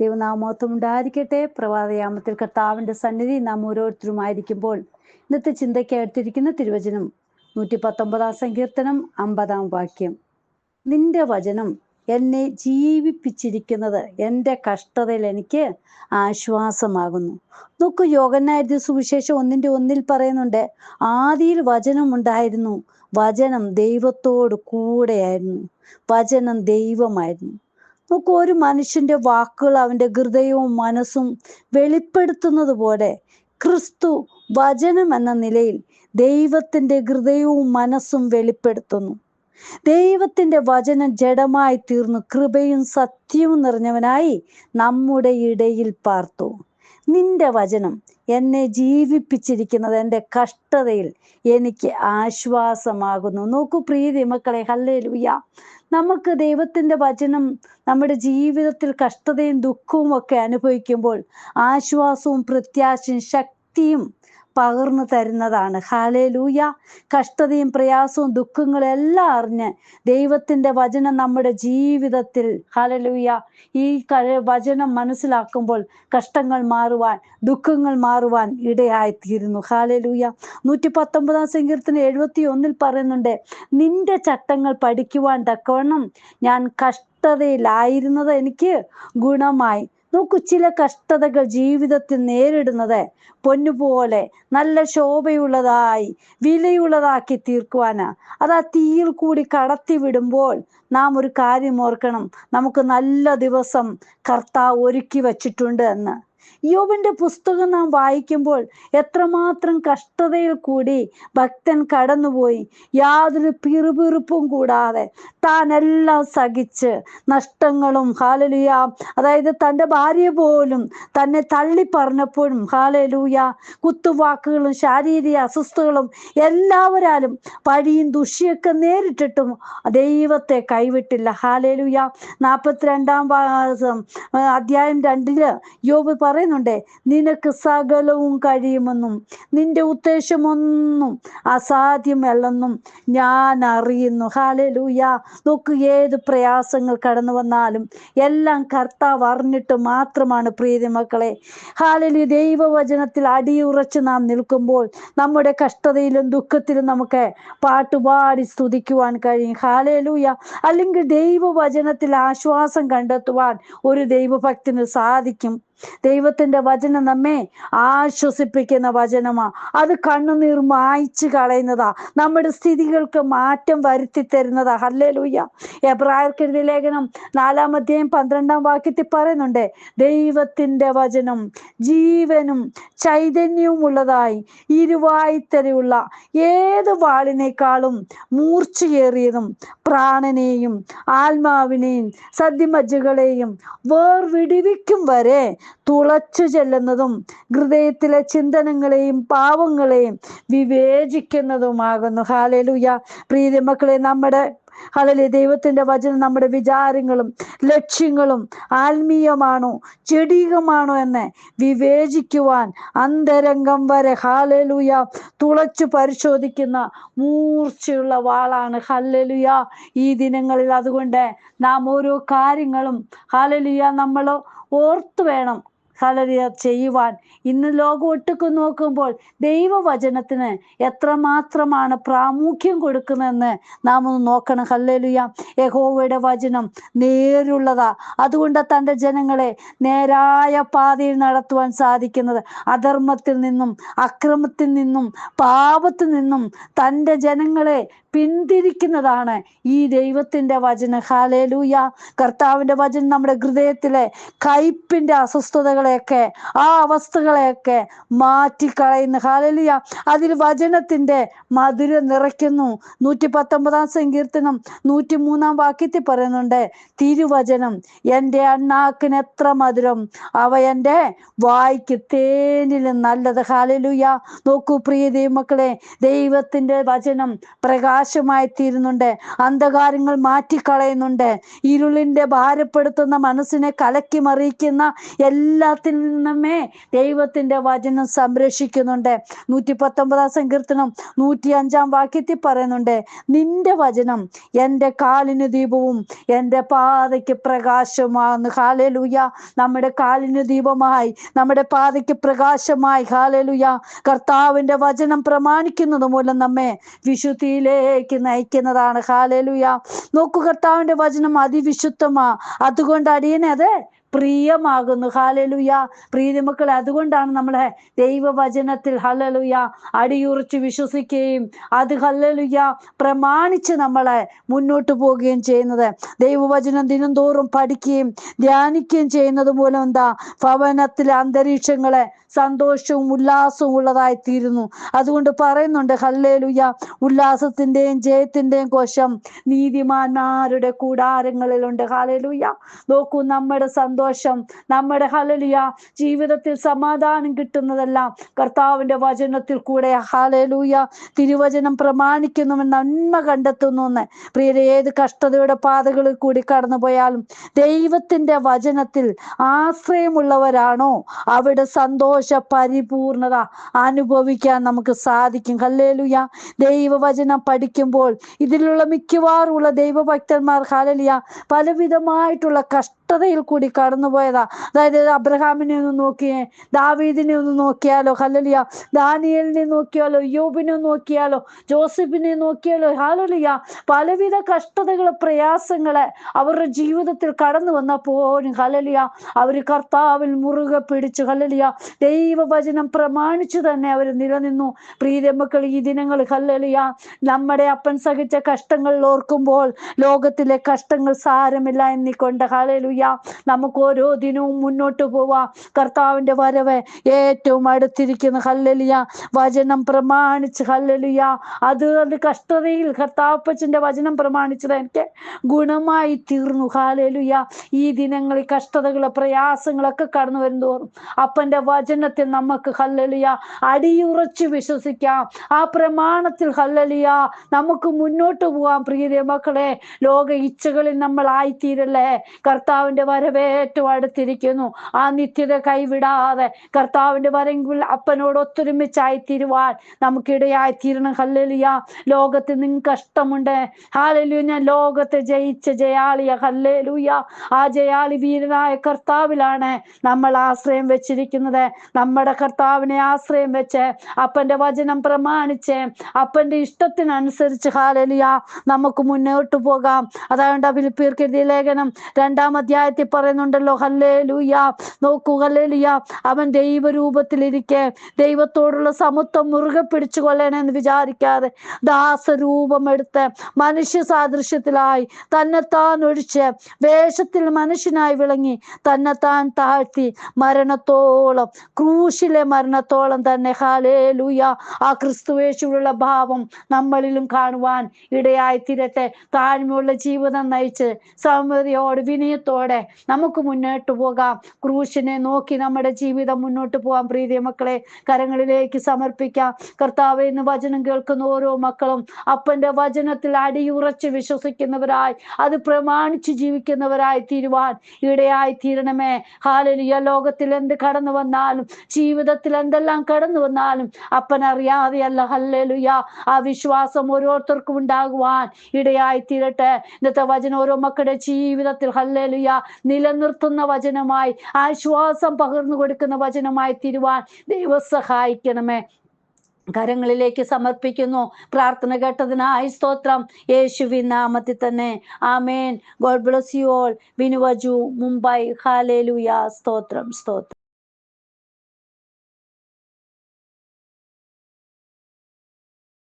ദൈവനാമത്വം ഉണ്ടായിരിക്കട്ടെ പ്രഭാതയാമത്തിൽ കർത്താവിന്റെ സന്നിധി നാം ഓരോരുത്തരും ഓരോരുത്തരുമായിരിക്കുമ്പോൾ ഇന്നത്തെ ചിന്തയ്ക്ക് എടുത്തിരിക്കുന്ന തിരുവചനം നൂറ്റി പത്തൊമ്പതാം സങ്കീർത്തനം അമ്പതാം വാക്യം. നിന്റെ വചനം എന്നെ ജീവിപ്പിച്ചിരിക്കുന്നത് എന്റെ കഷ്ടതയിൽ എനിക്ക് ആശ്വാസമാകുന്നു. നോക്കൂ യോഗനായ സുവിശേഷം ഒന്നിന്റെ ഒന്നിൽ പറയുന്നുണ്ട് ആദിയിൽ വചനം ഉണ്ടായിരുന്നു വചനം ദൈവത്തോട് കൂടെയായിരുന്നു വചനം ദൈവമായിരുന്നു. നോക്കൂ ഒരു മനുഷ്യന്റെ വാക്കുകൾ അവന്റെ ഹൃദയവും മനസ്സും വെളിപ്പെടുത്തുന്നത് പോലെ ക്രിസ്തു വചനം എന്ന നിലയിൽ ദൈവത്തിന്റെ ഹൃദയവും മനസ്സും വെളിപ്പെടുത്തുന്നു. ദൈവത്തിന്റെ വചനം ജഡമായി തീർന്നു. കൃപയും സത്യവും നിറഞ്ഞവനായി നമ്മുടെ ഇടയിൽ പാർത്തു. നിന്റെ വചനം എന്നെ ജീവിപ്പിച്ചിരിക്കുന്നത് എന്റെ കഷ്ടതയിൽ എനിക്ക് ആശ്വാസമാകുന്നു. നോക്കൂ പ്രീതി മക്കളെ ഹല്ലേ ലുയ്യ നമുക്ക് ദൈവത്തിന്റെ വചനം നമ്മുടെ ജീവിതത്തിൽ കഷ്ടതയും ദുഃഖവും ഒക്കെ അനുഭവിക്കുമ്പോൾ ആശ്വാസവും പ്രത്യാശയും ശക്തിയും പകർന്നു തരുന്നതാണ്. ഹാലേ ലൂയ കഷ്ടതയും പ്രയാസവും ദുഃഖങ്ങളും എല്ലാം അറിഞ്ഞ് ദൈവത്തിന്റെ വചനം നമ്മുടെ ജീവിതത്തിൽ ഹാലലൂയ ഈ വചനം മനസ്സിലാക്കുമ്പോൾ കഷ്ടങ്ങൾ മാറുവാൻ ദുഃഖങ്ങൾ മാറുവാൻ ഇടയായിത്തീരുന്നു. ഹാലലൂയ നൂറ്റി പത്തൊമ്പതാം സങ്കീർത്തനം എഴുപത്തി ഒന്നിൽ പറയുന്നുണ്ട് നിന്റെ ചട്ടങ്ങൾ പഠിക്കുവാൻ തക്കവണ്ണം ഞാൻ കഷ്ടതയിലായിരുന്നത് എനിക്ക് ഗുണമായി. നോക്കൂ ചില കഷ്ടതകൾ ജീവിതത്തിൽ നേരിടുന്നത് പൊന്നുപോലെ നല്ല ശോഭയുള്ളതായി വിലയുള്ളതാക്കി തീർക്കുവാനാ. അത് ആ തീയിൽ കൂടി കടത്തി വിടുമ്പോൾ നാം ഒരു കാര്യം ഓർക്കണം. നമുക്ക് നല്ല ദിവസം കർത്താവ് ഒരുക്കി വച്ചിട്ടുണ്ട് എന്ന്. യോബിന്റെ പുസ്തകം നാം വായിക്കുമ്പോൾ എത്രമാത്രം കഷ്ടതയിൽ കൂടി ഭക്തൻ കടന്നുപോയി. യാതൊരു പിറുപിറുപ്പും കൂടാതെ താൻ എല്ലാം സഹിച്ച് നഷ്ടങ്ങളും ഹാലലുയ അതായത് തന്റെ ഭാര്യ പോലും തന്നെ തള്ളി പറഞ്ഞപ്പോഴും ഹാലലൂയ കുത്തുവാക്കുകളും ശാരീരിക അസ്വസ്ഥകളും എല്ലാവരാലും പഴിയും ദുഷിയൊക്കെ നേരിട്ടിട്ടും ദൈവത്തെ കൈവിട്ടില്ല. ഹാലലുയ നാൽപ്പത്തിരണ്ടാം അധ്യായം രണ്ടിൽ യോബ് പറയുന്നുണ്ട് നിനക്ക് സകലവും കഴിയുമെന്നും നിന്റെ ഉദ്ദേശമൊന്നും അസാധ്യമല്ലെന്നും ഞാൻ അറിയുന്നു. ഹാലലൂയ നോക്ക് ഏത് പ്രയാസങ്ങൾ കടന്നു വന്നാലും എല്ലാം കർത്താവ് അറിഞ്ഞിട്ട് മാത്രമാണ് പ്രീതി മക്കളെ. ഹാലലു ദൈവവചനത്തിൽ അടിയുറച്ച് നാം നിൽക്കുമ്പോൾ നമ്മുടെ കഷ്ടതയിലും ദുഃഖത്തിലും നമുക്ക് പാട്ടുപാടി സ്തുതിക്കുവാൻ കഴിയും. ഹാലലൂയ അല്ലെങ്കിൽ ദൈവവചനത്തിൽ ആശ്വാസം കണ്ടെത്തുവാൻ ഒരു ദൈവഭക്തിന് സാധിക്കും. ദൈവത്തിന്റെ വചനം നമ്മെ ആശ്വസിപ്പിക്കുന്ന വചനമാ. അത് കണ്ണുനീർ മായ്ച്ചു കളയുന്നതാ. നമ്മുടെ സ്ഥിതികൾക്ക് മാറ്റം വരുത്തി തരുന്നതാ. ഹല്ലേ ലൂയ്യ എബ്രായർക്കെഴുതി ലേഖനം നാലാമധ്യായം പന്ത്രണ്ടാം വാക്യത്തിൽ പറയുന്നുണ്ട് ദൈവത്തിന്റെ വചനം ജീവനും ചൈതന്യവും ഉള്ളതായി ഇരുവായിത്തരയുള്ള ഏത് വാളിനേക്കാളും മൂർച്ചയേറിയതും പ്രാണനെയും ആത്മാവിനെയും സദ്യമജ്ജുകളെയും വേർവിടിവിക്കും വരെ തുളച്ചു ചെല്ലുന്നതും ഹൃദയത്തിലെ ചിന്തനങ്ങളെയും പാവങ്ങളെയും വിവേചിക്കുന്നതുമാകുന്നു. ഹാലലുയ പ്രീതി മക്കളെ നമ്മുടെ ഹലലി ദൈവത്തിന്റെ വചനം നമ്മുടെ വിചാരങ്ങളും ലക്ഷ്യങ്ങളും ആത്മീയമാണോ ചെടികമാണോ എന്ന് വിവേചിക്കുവാൻ അന്തരംഗം വരെ ഹാലലുയ തുളച്ചു പരിശോധിക്കുന്ന മൂർച്ചയുള്ള വാളാണ്. ഹല്ലലുയ ഈ ദിനങ്ങളിൽ അതുകൊണ്ട് നാം ഓരോ കാര്യങ്ങളും ഹാലലുയ നമ്മൾ ഓർത്തു വേണം ഹലലിയ ചെയ്യുവാൻ. ഇന്ന് ലോകം ഒട്ടുക്ക് നോക്കുമ്പോൾ ദൈവവചനത്തിന് എത്രമാത്രമാണ് പ്രാമുഖ്യം കൊടുക്കുന്നതെന്ന് നാം ഒന്ന് നോക്കണം. ഹല്ലലുയ. യഹോവയുടെ വചനം നേരുള്ളതാ. അതുകൊണ്ട് തന്റെ ജനങ്ങളെ നേരായ പാതയിൽ നടത്തുവാൻ സാധിക്കുന്നത്. അധർമ്മത്തിൽ നിന്നും അക്രമത്തിൽ നിന്നും പാപത്തിൽ നിന്നും തന്റെ ജനങ്ങളെ പിന്തിരിക്കുന്നതാണ് ഈ ദൈവത്തിന്റെ വചനം. ഹാലേലൂയ കർത്താവിന്റെ വചനം നമ്മുടെ ഹൃദയത്തിലെ കയ്പിന്റെ അസ്വസ്ഥതകളെയൊക്കെ ആ അവസ്ഥകളെയൊക്കെ മാറ്റിക്കളയുന്നു. ഹാലലിയ അതിൽ വചനത്തിന്റെ മധുരം നിറയ്ക്കുന്നു. നൂറ്റി പത്തൊമ്പതാം സങ്കീർത്തനം നൂറ്റി മൂന്നാം വാക്യത്തിൽ പറയുന്നുണ്ട് തിരുവചനം എന്റെ അണ്ണാക്കിന് എത്ര മധുരം അവ എന്റെ വായിക്ക് തേനിൽ നല്ലത്. ഹാലലുയ നോക്കൂ പ്രിയ ദൈവമക്കളെ ദൈവത്തിന്റെ വചനം പ്രകാശമായി തീരുന്നുണ്ട് അന്ധകാരങ്ങൾ മാറ്റിക്കളയുന്നുണ്ട് ഇരുളിന്റെ ഭാരപ്പെടുത്തുന്ന മനസ്സിനെ കലക്കി മറിയിക്കുന്ന എല്ലാ എല്ലാത്തിൽ നിന്നുമേ ദൈവത്തിന്റെ വചനം സംരക്ഷിക്കുന്നുണ്ട്. നൂറ്റി പത്തൊമ്പതാം സങ്കീർത്തനം നൂറ്റി അഞ്ചാം വാക്യത്തിൽ പറയുന്നുണ്ട് നിന്റെ വചനം എന്റെ കാലിന് ദീപവും എന്റെ പാതയ്ക്ക് പ്രകാശമാകുന്നു. ഹാലലുയ നമ്മുടെ കാലിന് ദീപമായി നമ്മുടെ പാതയ്ക്ക് പ്രകാശമായി. ഹാലലുയ കർത്താവിന്റെ വചനം പ്രമാണിക്കുന്നത് മൂലം നമ്മെ വിശുദ്ധിയിലേക്ക് നയിക്കുന്നതാണ്. ഹാലലുയ നോക്കൂ കർത്താവിന്റെ വചനം അതിവിശുദ്ധമാ. അതുകൊണ്ട് അടിയനെ അത് പ്രിയമാകുന്നു. ഹാലലുയ പ്രീതിമക്കൾ അതുകൊണ്ടാണ് നമ്മളെ ദൈവവചനത്തിൽ ഹലലുയ അടിയുറച്ച് വിശ്വസിക്കുകയും അത് ഹല്ലലുയ പ്രമാണിച്ച് നമ്മളെ മുന്നോട്ട് പോവുകയും ചെയ്യുന്നത്. ദൈവവചനം ദിനംതോറും പഠിക്കുകയും ധ്യാനിക്കുകയും ചെയ്യുന്നത് മൂലം എന്താ? ഭവനത്തിലെ അന്തരീക്ഷങ്ങളെ സന്തോഷവും ഉല്ലാസവും ഉള്ളതായി തീരുന്നു അതുകൊണ്ട് പറയുന്നുണ്ട് ഹല്ലേലുയ ഉല്ലാസത്തിന്റെയും ജയത്തിന്റെയും കോശം നീതിമാന്മാരുടെ കൂടാരങ്ങളിലുണ്ട്. ഹല്ലേലൂയ നോക്കൂ നമ്മുടെ സന്തോഷം നമ്മുടെ ഹല്ലേലൂയ ജീവിതത്തിൽ സമാധാനം കിട്ടുന്നതെല്ലാം കർത്താവിന്റെ വചനത്തിൽ കൂടെ. ഹല്ലേലൂയ തിരുവചനം പ്രമാണിക്കുന്നുവെന്ന് നന്മ കണ്ടെത്തുന്നു എന്ന്. പ്രിയരെ ഏത് കഷ്ടതയുടെ പാതകളിൽ കൂടി കടന്നു പോയാലും ദൈവത്തിന്റെ വചനത്തിൽ ആശ്രയമുള്ളവരാണോ? അവിടെ സന്തോഷ പരിപൂർണത അനുഭവിക്കാൻ നമുക്ക് സാധിക്കും. ഹല്ലേലൂയ. ദൈവവചനം പഠിക്കുമ്പോൾ ഇതിലുള്ള മിക്കവാറുമുള്ള ദൈവഭക്തന്മാർ ഹലലിയ പലവിധമായിട്ടുള്ള കഷ്ടതയിൽ കൂടി കടന്നുപോയതാ. അതായത് അബ്രഹാമിനെ ഒന്ന് നോക്കിയേ ദാവീദിനെ ഒന്ന് നോക്കിയാലോ ഹല്ലലിയ ദാനിയലിനെ നോക്കിയാലോ യോബിനെ നോക്കിയാലോ ജോസഫിനെ നോക്കിയാലോ ഹലലിയ പലവിധ കഷ്ടതകളെ പ്രയാസങ്ങളെ അവരുടെ ജീവിതത്തിൽ കടന്നു വന്നപ്പോഴും ഹലലിയ അവർ കർത്താവിൽ മുറുകെ പിടിച്ചു ഹലലിയ ദൈവവചനം പ്രമാണിച്ചു തന്നെ അവർ നിലനിന്നു. പ്രീതമക്കൾ ഈ ദിനങ്ങൾ ഹല്ലലിയ നമ്മുടെ അപ്പൻ സഹിച്ച കഷ്ടങ്ങൾ ഓർക്കുമ്പോൾ ലോകത്തിലെ കഷ്ടങ്ങൾ സാരമില്ല എന്നിക്കൊണ്ട് ഹലലുയ നമുക്ക് ഓരോ ദിനവും മുന്നോട്ട് പോവാ. കർത്താവിന്റെ വരവ് ഏറ്റവും അടുത്തിരിക്കുന്ന ഹല്ലലിയ. വചനം പ്രമാണിച്ച് ഹല്ലലിയ. അത് അത് കഷ്ടതയിൽ കർത്താപ്പച്ചന്റെ വചനം പ്രമാണിച്ചത് എനിക്ക് ഗുണമായി തീർന്നു ഹാലലുയ ഈ ദിനങ്ങളിൽ കഷ്ടതകളെ പ്രയാസങ്ങളൊക്കെ കടന്നു വരുന്നതോറും അപ്പന്റെ വചനത്തിൽ നമുക്ക് ഹല്ലലിയ അടിയുറച്ച് വിശ്വസിക്കാം. ആ പ്രമാണത്തിൽ ഹല്ലലിയ നമുക്ക് മുന്നോട്ട് പോവാം പ്രിയ മക്കളെ. ലോക ഇച്ഛകളിൽ നമ്മൾ ആയിത്തീരല്ലേ? കർത്താവിന്റെ വരവ് അടുത്തിരിക്കുന്നു. ആ നിത്യത കൈവിടാതെ കർത്താവിന്റെ വരെങ്കിൽ അപ്പനോട് ഒത്തൊരുമിച്ചായിത്തീരുവാൻ നമുക്കിടയായി തീരണം ഹല്ലലിയ. ലോകത്ത് നിങ്ങൾക്ക് കഷ്ടമുണ്ട്. ഹാലലു ഞാൻ ലോകത്തെ ജയിച്ച ജയാളിയ ഹല്ലേലൂയ. ആ ജയാളി വീരനായ കർത്താവിലാണ് നമ്മൾ ആശ്രയം വെച്ചിരിക്കുന്നത്. നമ്മുടെ കർത്താവിനെ ആശ്രയം വെച്ച് അപ്പന്റെ വചനം പ്രമാണിച്ച് അപ്പന്റെ ഇഷ്ടത്തിനനുസരിച്ച് ഹാലലിയ നമുക്ക് മുന്നോട്ട് പോകാം. അതായത് ഫിലിപ്പീർക്ക് എഴുതിയ ലേഖനം രണ്ടാം അധ്യായത്തിൽ പറയുന്നുണ്ടല്ലോ ഹല്ലേ ലൂയ നോക്കൂ ഹല്ലേ ലുയ അവൻ ദൈവരൂപത്തിലിരിക്കെ ദൈവത്തോടുള്ള സമത്വം മുറുകെ പിടിച്ചു കൊള്ളണമെന്ന് വിചാരിക്കാതെ ദാസരൂപം എടുത്ത് മനുഷ്യ സാദൃശ്യത്തിലായി തന്നെത്താൻ ഒഴിച്ച് വേഷത്തിൽ മനുഷ്യനായി വിളങ്ങി തന്നെത്താൻ താഴ്ത്തി മരണത്തോളം ക്രൂശിലെ മരണത്തോളം തന്നെ ഹാലേ ലൂയ ആ ക്രിസ്തുവേശുള്ള ഭാവം നമ്മളിലും കാണുവാൻ ഇടയായി തീരട്ടെ. താഴ്മയുള്ള ജീവിതം നയിച്ച് സൗമ്യതയോടെ വിനയത്തോടെ നമുക്ക് മുന്നോട്ട് പോകാം. ക്രൂശിനെ നോക്കി നമ്മുടെ ജീവിതം മുന്നോട്ട് പോകാം പ്രീതി മക്കളെ കരങ്ങളിലേക്ക് സമർപ്പിക്കാം. കർത്താവ് എന്ന് വചനം കേൾക്കുന്ന ഓരോ മക്കളും അപ്പന്റെ വചനത്തിൽ അടിയുറച്ച് വിശ്വസിക്കുന്നവരായി അത് പ്രമാണിച്ച് ജീവിക്കുന്നവരായി തീരുവാൻ ഇടയായി തീരണമേ. ഹാലലിയ ലോകത്തിൽ എന്ത് കടന്നു വന്നാലും ജീവിതത്തിൽ എന്തെല്ലാം കടന്നു വന്നാലും അപ്പൻ അറിയാതെയല്ല ഹല്ലലുയ. ആ വിശ്വാസം ഓരോരുത്തർക്കും ഉണ്ടാകുവാൻ ഇടയായി തീരട്ടെ. ഇന്നത്തെ വചനം ഓരോ മക്കളുടെ ജീവിതത്തിൽ ഹല്ലലുയ നിലനിർത്തുന്ന വചനമായി ആശ്വാസം പകർന്നു കൊടുക്കുന്ന വചനമായി തീരുവാൻ ദൈവം സഹായിക്കണമേ. കരങ്ങളിലേക്ക് സമർപ്പിക്കുന്നു. പ്രാർത്ഥന കേട്ടതിനായി സ്തോത്രം. യേശുവിൻ നാമത്തിൽ തന്നെ. ആമേൻ. God bless you all. വിനുവജു Mumbai. ഹാലേലുയ സ്തോത്രം സ്തോത്രം.